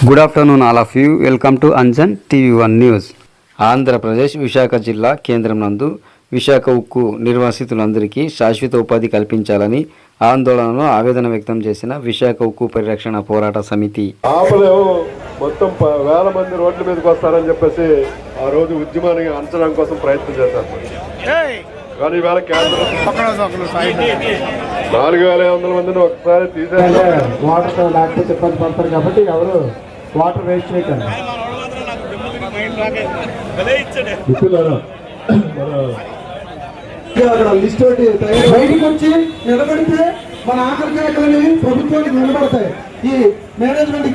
Good afternoon all of you welcome to Anjan TV one news Andhra Pradesh Visakha జిల్లా కేంద్రం నందు విశాఖ ఉక్కు నిర్వాసితులందరికీ శాశ్వత ఉపాధి కల్పించాలని ఆందోళనలో ఆవేదన వ్యక్తం చేసిన విశాఖ ఉక్కు పరిరక్షణ పోరాట సమితి. మొత్తం వేల మంది రోడ్ల మీదకి వస్తారని చెప్పేసి ఆ రోజు ఉద్యమాన్ని అంచడం కోసం ప్రయత్నం చేశారు కానీ ఈవేళ కేంద్రం నాలుగు వేల ఐదు వందల మందిని ఒకసారి తీసేయాలి వాటర్తో లేకపోతే ఇబ్బంది పడతారు కాబట్టి ఎవరు వాటర్ వేస్ట్ చేయకండి. అక్కడ లిస్ట్ బయటికి వచ్చి నిలబడితే మన ఆఖరి ప్రభుత్వానికి నిలబడతాయి. ఈ మేనేజ్మెంట్